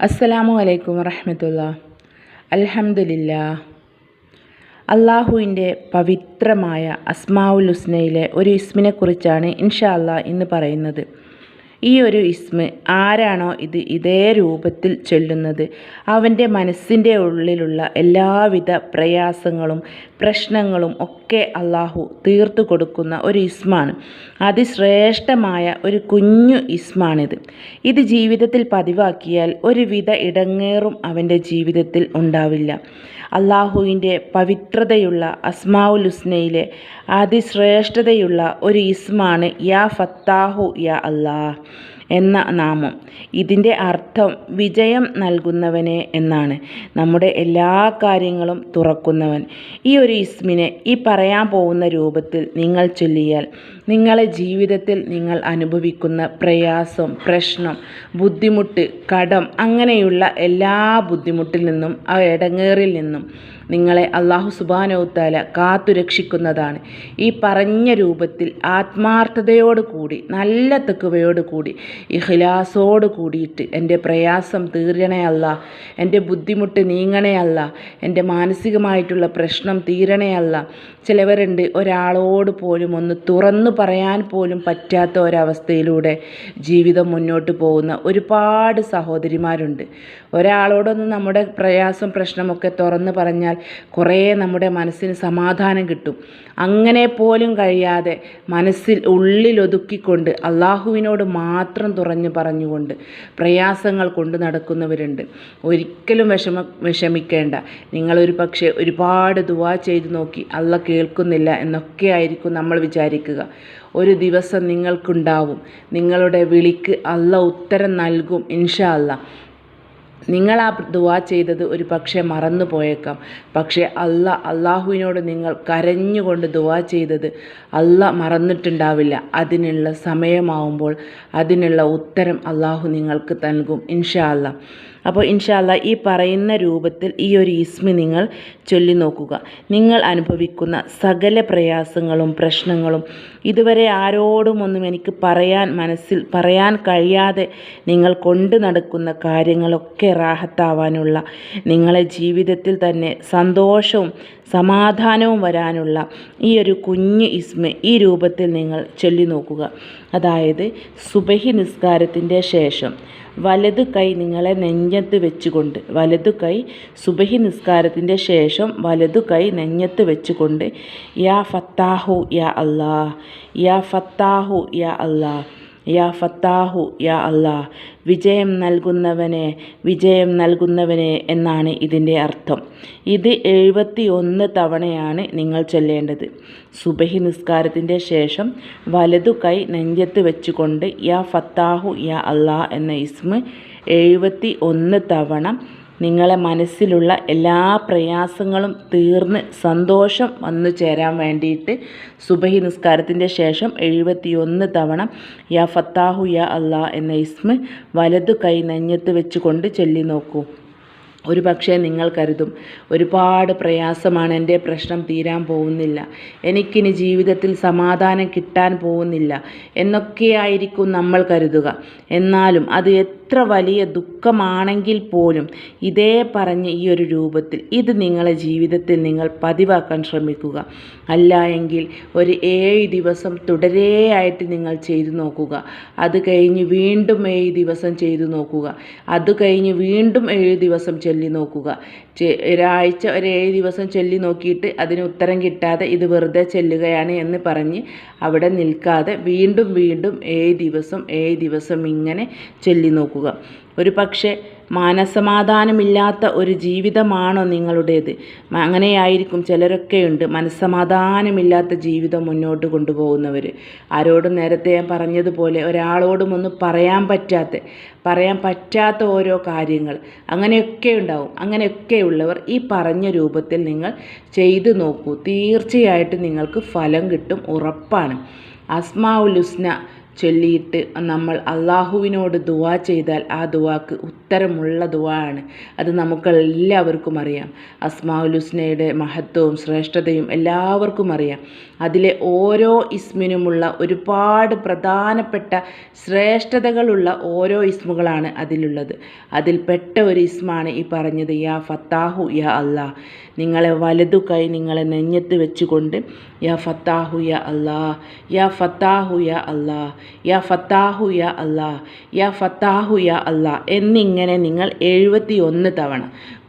അസ്സലാമു അലൈക്കും വറഹമത്തുള്ള. അലഹമുല്ല അള്ളാഹുവിന്റെ പവിത്രമായ അസ്മാവുൽ ഹുസ്നയിലെ ഒരു ഇസ്മിനെക്കുറിച്ചാണ് ഇൻഷാ അല്ലാ ഇന്ന് പറയുന്നത്. ഈ ഒരു ഇസ്മ ആരാണോ ഇത് ഇതേ രൂപത്തിൽ ചൊല്ലുന്നത്? അവന്റെ മനസ്സിന്റെ ഉള്ളിലുള്ള എല്ലാവിധ പ്രയാസങ്ങളും പ്രശ്നങ്ങളും ഒക്കെ അള്ളാഹു തീർത്തു കൊടുക്കുന്ന ഒരു ഇസ്മാണ്. അതിശ്രേഷ്ഠമായ ഒരു കുഞ്ഞു ഇസ്മാണിത്. ഇത് ജീവിതത്തിൽ പതിവാക്കിയാൽ ഒരുവിധ ഇടങ്ങേറും അവന്റെ ജീവിതത്തിൽ ഉണ്ടാവില്ല. അള്ളാഹുവിന്റെ പവിത്രതയുള്ള അസ്മാവുൽ ഹുസ്നയിലെ അതിശ്രേഷ്ഠതയുള്ള ഒരു ഇസ്മാണ് യാ ഫത്താഹു യാ അല്ലാഹ്. എന്ന നാമം. ഇതിന്റെ അർത്ഥം വിജയം നൽകുന്നവനെ എന്നാണ്. നമ്മുടെ എല്ലാ കാര്യങ്ങളും തുറക്കുന്നവൻ. ഈ ഒരു ഇസ്മിനെ ഈ പറയാൻ പോകുന്ന രൂപത്തിൽ നിങ്ങൾ ചൊല്ലിയാൽ നിങ്ങളെ ജീവിതത്തിൽ നിങ്ങൾ അനുഭവിക്കുന്ന പ്രയാസം പ്രശ്നം ബുദ്ധിമുട്ട് കടം അങ്ങനെയുള്ള എല്ലാ ബുദ്ധിമുട്ടിൽ നിന്നും ആ ഇടങ്ങേറിൽ നിന്നും നിങ്ങളെ അള്ളാഹു സുബാനോത്താല കാത്തുരക്ഷിക്കുന്നതാണ്. ഈ പറഞ്ഞ രൂപത്തിൽ ആത്മാർത്ഥതയോടുകൂടി നല്ല തെക്കുവയോട് കൂടി ഇഖ്ലാസോട് കൂടിയിട്ട് എന്റെ പ്രയാസം തീരണേ അല്ല. എന്റെ ബുദ്ധിമുട്ട് നീങ്ങണേ അല്ല. എന്റെ മാനസികമായിട്ടുള്ള പ്രശ്നം തീരണേ അല്ല. ചിലവരുണ്ട് ഒരാളോട് പോലും ഒന്ന് തുറന്നു പറയാൻ പോലും പറ്റാത്ത ഒരവസ്ഥയിലൂടെ ജീവിതം മുന്നോട്ട് പോകുന്ന ഒരുപാട് സഹോദരിമാരുണ്ട്. ഒരാളോടൊന്ന് നമ്മുടെ പ്രയാസം പ്രശ്നമൊക്കെ തുറന്ന് പറഞ്ഞാൽ കുറേ നമ്മുടെ മനസ്സിന് സമാധാനം കിട്ടും. അങ്ങനെ പോലും കഴിയാതെ മനസ്സിൽ ഉള്ളിലൊതുക്കിക്കൊണ്ട് അള്ളാഹുവിനോട് മാത്രം തുറഞ്ഞു പറഞ്ഞുകൊണ്ട് പ്രയാസങ്ങൾ കൊണ്ട് നടക്കുന്നവരുണ്ട്. ഒരിക്കലും വിഷമ വിഷമിക്കേണ്ട. നിങ്ങളൊരു പക്ഷേ ഒരുപാട് ദുവാ ചെയ്തു നോക്കി അല്ല കേൾക്കുന്നില്ല എന്നൊക്കെ ആയിരിക്കും നമ്മൾ വിചാരിക്കുക. ഒരു ദിവസം നിങ്ങൾക്കുണ്ടാവും. നിങ്ങളുടെ വിളിക്ക് അല്ല ഉത്തരം നൽകും ഇൻഷാ അല്ല നിങ്ങൾ ആ ദുവാ ചെയ്തത് ഒരു പക്ഷേ മറന്നു പോയേക്കാം പക്ഷേ അല്ല അള്ളാഹുവിനോട് നിങ്ങൾ കരഞ്ഞുകൊണ്ട് ദുവാ ചെയ്തത് അല്ല മറന്നിട്ടുണ്ടാവില്ല. അതിനുള്ള സമയമാവുമ്പോൾ അതിനുള്ള ഉത്തരം അള്ളാഹു നിങ്ങൾക്ക് നൽകും ഇൻഷാ അല്ല അപ്പോൾ ഇൻഷാല്ല ഈ പറയുന്ന രൂപത്തിൽ ഈ ഒരു ഇസ്മി നിങ്ങൾ ചൊല്ലി നോക്കുക. നിങ്ങൾ അനുഭവിക്കുന്ന സകല പ്രയാസങ്ങളും പ്രശ്നങ്ങളും ഇതുവരെ ആരോടും ഒന്നും എനിക്ക് പറയാൻ മനസ്സിൽ പറയാൻ കഴിയാതെ നിങ്ങൾ കൊണ്ടു നടക്കുന്ന കാര്യങ്ങളൊക്കെ റാഹത്താവാനുള്ള നിങ്ങളെ ജീവിതത്തിൽ തന്നെ സന്തോഷവും സമാധാനവും വരാനുള്ള ഈ ഒരു കുഞ്ഞ് ഇസ്മ ഈ രൂപത്തിൽ നിങ്ങൾ ചൊല്ലി നോക്കുക. അതായത് സുബഹി നിസ്കാരത്തിന്റെ ശേഷം വലതു കൈ നിങ്ങളെ നെഞ്ഞത്ത് വെച്ചുകൊണ്ട് വലതു കൈ സുബഹി നിസ്കാരത്തിന്റെ ശേഷം വലതു കൈ നെഞ്ഞത്ത് വെച്ചുകൊണ്ട് യാ ഫത്താഹു യാ അല്ലാ യാ ഫത്താഹു യാ അല്ലാ യാ ഫത്താഹു യാ അല്ലാ വിജയം നൽകുന്നവനെ വിജയം നൽകുന്നവനെ എന്നാണ് ഇതിന്റെ അർത്ഥം. ഇത് എഴുപത്തി ഒന്ന് തവണയാണ് നിങ്ങൾ ചൊല്ലേണ്ടത്. സുബഹി നിസ്കാരത്തിന്റെ ശേഷം വലതു കൈ നെഞ്ചത്ത് വെച്ചുകൊണ്ട് യാ ഫത്താഹു യാ അള്ളാ എന്ന ഇസ്മ് എഴുപത്തി ഒന്ന് തവണ നിങ്ങളെ മനസ്സിലുള്ള എല്ലാ പ്രയാസങ്ങളും തീർന്ന് സന്തോഷം വന്നു ചേരാൻ വേണ്ടിയിട്ട് സുബഹി നിസ്കാരത്തിന്റെ ശേഷം എഴുപത്തിയൊന്ന് തവണ യാ ഫത്താഹു യാ അള്ളാ എന്ന ഇസ്മ് വലതു കൈ നെഞ്ഞത്ത് വെച്ചുകൊണ്ട് ചൊല്ലി നോക്കൂ ഒരു പക്ഷേ നിങ്ങൾ കരുതും. ഒരുപാട് പ്രയാസമാണ് എന്റെ പ്രശ്നം തീരാൻ പോകുന്നില്ല. എനിക്കിനി ജീവിതത്തിൽ സമാധാനം കിട്ടാൻ പോകുന്നില്ല. എന്നൊക്കെയായിരിക്കും നമ്മൾ കരുതുക. എന്നാലും അത് എത്ര വലിയ ദുഃഖമാണെങ്കിൽ പോലും ഇതേ പറഞ്ഞ് ഈ ഒരു രൂപത്തിൽ ഇത് നിങ്ങളെ ജീവിതത്തിൽ നിങ്ങൾ പതിവാക്കാൻ ശ്രമിക്കുക. അല്ല എങ്കിൽ ഒരു ഏഴ് ദിവസം തുടരെയായിട്ട് നിങ്ങൾ ചെയ്തു നോക്കുക. അത് കഴിഞ്ഞ് വീണ്ടും ഏഴ് ദിവസം ചെയ്തു നോക്കുക. അത് കഴിഞ്ഞ് വീണ്ടും ഏഴ് ദിവസം ചൊല്ലി നോക്കുക. ഒരാഴ്ച ഒരു ഏഴ് ദിവസം ചൊല്ലി നോക്കിയിട്ട് അതിന് ഉത്തരം കിട്ടാതെ ഇത് വെറുതെ ചെല്ലുകയാണ് എന്ന് പറഞ്ഞ് അവിടെ നിൽക്കാതെ വീണ്ടും വീണ്ടും ഏഴ് ദിവസം ഏഴ് ദിവസം ഇങ്ങനെ ചൊല്ലി നോക്കുക. ഒരു പക്ഷേ മനസമാധാനമില്ലാത്ത ഒരു ജീവിതമാണോ നിങ്ങളുടേത്? അങ്ങനെയായിരിക്കും ചിലരൊക്കെയുണ്ട് മനസ്സമാധാനമില്ലാത്ത ജീവിതം മുന്നോട്ട് കൊണ്ടുപോകുന്നവർ ആരോടും നേരത്തെ ഞാൻ പറഞ്ഞതുപോലെ ഒരാളോടും ഒന്നും പറയാൻ പറ്റാത്ത പറയാൻ പറ്റാത്ത ഓരോ കാര്യങ്ങൾ അങ്ങനെയൊക്കെ ഉണ്ടാവും അങ്ങനെയൊക്കെയുള്ളവർ ഈ പറഞ്ഞ രൂപത്തിൽ നിങ്ങൾ ചെയ്തു നോക്കൂ. തീർച്ചയായിട്ടും നിങ്ങൾക്ക് ഫലം കിട്ടും ഉറപ്പാണ്. അസ്മാഉൽ ഹുസ്ന ചൊല്ലിയിട്ട് നമ്മൾ അള്ളാഹുവിനോട് ദുവാ ചെയ്താൽ ആ ദുവാക്ക് ഉത്തരമുള്ള ദുവാ ആണ് അത് നമുക്ക് എല്ലാവർക്കും അറിയാം. അസ്മാഉൽ ഹുസ്നയുടെ മഹത്വവും ശ്രേഷ്ഠതയും എല്ലാവർക്കും അറിയാം. അതിലെ ഓരോ ഇസ്മിനുമുള്ള ഒരുപാട് പ്രധാനപ്പെട്ട ശ്രേഷ്ഠതകളുള്ള ഓരോ ഇസ്മുകളാണ് അതിലുള്ളത്. അതിൽപ്പെട്ട ഒരു ഇസ്മാണ് ഈ പറഞ്ഞത് യാ ഫത്താഹു യാ അള്ളാഹ് നിങ്ങളെ വലതു കൈ നിങ്ങളെ നെഞ്ഞത്ത് വെച്ചുകൊണ്ട് യാ ഫത്താഹു യാ അല്ലാ യാ ഫത്താഹു യാ അല്ലാ യാ ഫത്താഹു യാ അല്ലാ യാ ഫത്താഹു യാ അല്ലാ എന്നിങ്ങനെ നിങ്ങൾ എഴുപത്തി ഒന്ന് തവണ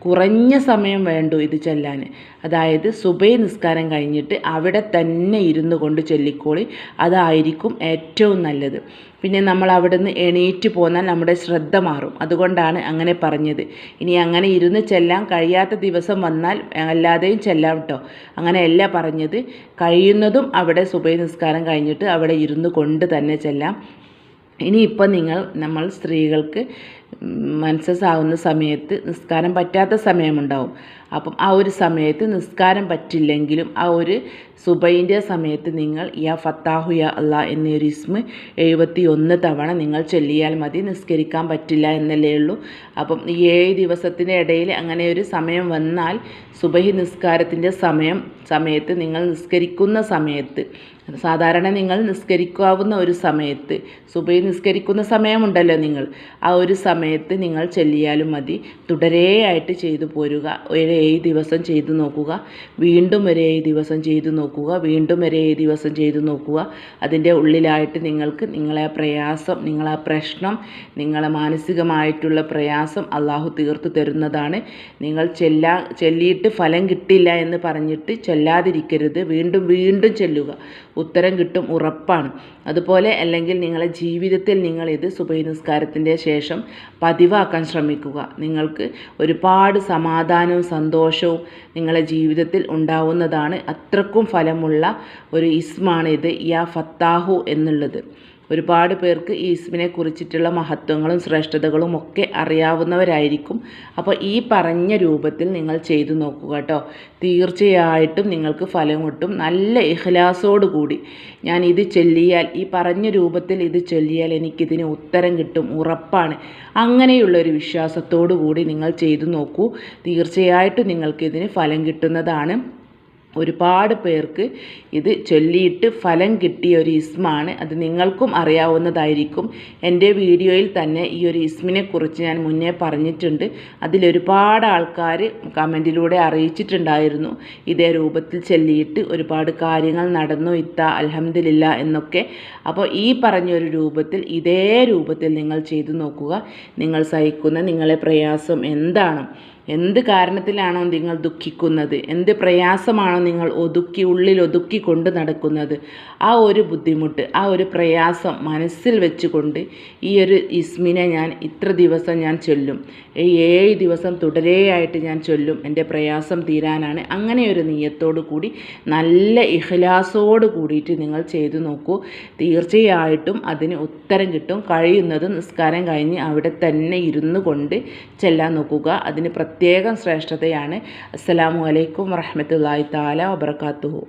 കുറഞ്ഞ സമയം വേണ്ടു ഇത് ചൊല്ലാൻ അതായത് സുബൈ നിസ്കാരം കഴിഞ്ഞിട്ട് അവിടെ തന്നെ ഇരുന്നു കൊണ്ട് ചൊല്ലിക്കോളി. അതായിരിക്കും ഏറ്റവും നല്ലത്. പിന്നെ നമ്മൾ അവിടെ നിന്ന് എണീറ്റ് പോന്നാൽ നമ്മുടെ ശ്രദ്ധ മാറും. അതുകൊണ്ടാണ് അങ്ങനെ പറഞ്ഞത്. ഇനി അങ്ങനെ ഇരുന്ന് ചെല്ലാൻ കഴിയാത്ത ദിവസം വന്നാൽ അല്ലാതെയും ചെല്ലാം കേട്ടോ അങ്ങനെയല്ല പറഞ്ഞത്. കഴിയുന്നതും അവിടെ സുബൈ നിസ്കാരം കഴിഞ്ഞിട്ട് അവിടെ ഇരുന്ന് കൊണ്ട് തന്നെ ചെല്ലാം. ഇനിയിപ്പോൾ നിങ്ങൾ നമ്മൾ സ്ത്രീകൾക്ക് മനസ്സസ്സാവുന്ന സമയത്ത് നിസ്കാരം പറ്റാത്ത സമയമുണ്ടാവും. അപ്പം ആ ഒരു സമയത്ത് നിസ്കാരം പറ്റില്ലെങ്കിലും ആ ഒരു സുബൈന്റെ സമയത്ത് നിങ്ങൾ യാ ഫത്താഹു യാ അല്ല എന്നൊരു ഇസ്മ് എഴുപത്തി ഒന്ന് തവണ നിങ്ങൾ ചൊല്ലിയാൽ മതി. നിസ്കരിക്കാൻ പറ്റില്ല എന്നല്ലേ ഉള്ളൂ. അപ്പം ഈ ഏഴ് ദിവസത്തിന്റെ ഇടയിൽ അങ്ങനെ ഒരു സമയം വന്നാൽ സുബഹി നിസ്കാരത്തിന്റെ സമയം സമയത്ത് നിങ്ങൾ നിസ്കരിക്കുന്ന സമയത്ത് സാധാരണ നിങ്ങൾ നിസ്കരിക്കാവുന്ന ഒരു സമയത്ത് സുബൈ നിസ്കരിക്കുന്ന സമയമുണ്ടല്ലോ നിങ്ങൾ ആ ഒരു സമയത്ത് നിങ്ങൾ ചെല്ലിയാലും മതി. തുടരെയായിട്ട് ചെയ്തു പോരുക. ഒരു ഏഴ് ദിവസം ചെയ്തു നോക്കുക. വീണ്ടും ഒരു ഏഴ് ദിവസം ചെയ്തു നോക്കുക. വീണ്ടും ഒരു ഏഴ് ദിവസം ചെയ്തു നോക്കുക. അതിന്റെ ഉള്ളിലായിട്ട് നിങ്ങൾക്ക് നിങ്ങളെ പ്രയാസം നിങ്ങളെ പ്രശ്നം നിങ്ങളെ മാനസികമായിട്ടുള്ള പ്രയാസം അള്ളാഹു തീർത്തു തരുന്നതാണ്. നിങ്ങൾ ചെല്ലാ ചെല്ലിയിട്ട് ഫലം കിട്ടില്ല എന്ന് പറഞ്ഞിട്ട് ചെല്ലാതിരിക്കരുത്. വീണ്ടും വീണ്ടും ചെല്ലുക. ഉത്തരം കിട്ടും ഉറപ്പാണ്. അതുപോലെ അല്ലെങ്കിൽ നിങ്ങളുടെ ജീവിതത്തിൽ നിങ്ങളിത് സുബൈ നിസ്കാരത്തിന്റെ ശേഷം പതിവാക്കാൻ ശ്രമിക്കുക. നിങ്ങൾക്ക് ഒരുപാട് സമാധാനവും സന്തോഷവും നിങ്ങളുടെ ജീവിതത്തിൽ ഉണ്ടാവുന്നതാണ്. അത്രക്കും ഫലമുള്ള ഒരു ഇസ്മാണ് ഇത് യാ ഫത്താഹു എന്നുള്ളത്. ഒരുപാട് പേർക്ക് ഈ കുറിച്ചിട്ടുള്ള മഹത്വങ്ങളും ശ്രേഷ്ഠതകളും ഒക്കെ അറിയാവുന്നവരായിരിക്കും. അപ്പോൾ ഈ പറഞ്ഞ രൂപത്തിൽ നിങ്ങൾ ചെയ്തു നോക്കുക കേട്ടോ. തീർച്ചയായിട്ടും നിങ്ങൾക്ക് ഫലം കിട്ടും. നല്ല ഇഹ്ലാസോട് കൂടി ഞാൻ ഇത് ചൊല്ലിയാൽ ഈ പറഞ്ഞ രൂപത്തിൽ ഇത് ചൊല്ലിയാൽ എനിക്കിതിന് ഉത്തരം കിട്ടും. ഉറപ്പാണ്. അങ്ങനെയുള്ള ഒരു വിശ്വാസത്തോടു കൂടി നിങ്ങൾ ചെയ്തു നോക്കൂ. തീർച്ചയായിട്ടും നിങ്ങൾക്കിതിന് ഫലം കിട്ടുന്നതാണ്. ഒരുപാട് പേർക്ക് ഇത് ചൊല്ലിയിട്ട് ഫലം കിട്ടിയ ഒരു ഇസ്മാണ്. അത് നിങ്ങൾക്കും അറിയാവുന്നതായിരിക്കും. എന്റെ വീഡിയോയിൽ തന്നെ ഈ ഒരു ഇസ്മിനെ കുറിച്ച് ഞാൻ മുന്നേ പറഞ്ഞിട്ടുണ്ട്. അതിലൊരുപാട് ആൾക്കാർ കമന്റിലൂടെ അറിയിച്ചിട്ടുണ്ടായിരുന്നു. ഇതേ രൂപത്തിൽ ചൊല്ലിയിട്ട് ഒരുപാട് കാര്യങ്ങൾ നടന്നു ഇത്ത അലഹമില്ല എന്നൊക്കെ. അപ്പോൾ ഈ പറഞ്ഞൊരു രൂപത്തിൽ ഇതേ രൂപത്തിൽ നിങ്ങൾ ചെയ്തു നോക്കുക. നിങ്ങൾ സഹിക്കുന്ന നിങ്ങളെ പ്രയാസം എന്താണ്? എന്ത് കാരണത്തിലാണോ നിങ്ങൾ ദുഃഖിക്കുന്നത്? എന്ത് പ്രയാസമാണോ നിങ്ങൾ ഒതുക്കി ഉള്ളിൽ ഒതുക്കി കൊണ്ട് നടക്കുന്നത്? ആ ഒരു ബുദ്ധിമുട്ട് ആ ഒരു പ്രയാസം മനസ്സിൽ വെച്ചുകൊണ്ട് ഈ ഒരു ഇസ്മിനെ ഞാൻ ഇത്ര ദിവസം ഞാൻ ചൊല്ലും. ഈ ഏഴ് ദിവസം തുടരെയായിട്ട് ഞാൻ ചൊല്ലും എന്റെ പ്രയാസം തീരാനാണ്. അങ്ങനെ ഒരു നീയത്തോടു കൂടി നല്ല ഇഹ്ലാസോട് കൂടിയിട്ട് നിങ്ങൾ ചെയ്തു നോക്കൂ. തീർച്ചയായിട്ടും അതിന് ഉത്തരം കിട്ടും. കഴിയുന്നത് നിസ്കാരം കഴിഞ്ഞ് അവിടെ തന്നെ ഇരുന്നു കൊണ്ട് ചെല്ലാൻ നോക്കുക. അതിന് പ്രത്യേകം ശ്രേഷ്ഠതയാണ്. അസ്സലാമു അലൈക്കും വറഹമത്തല്ലാഹി താല വബർക്കാത്തുഹു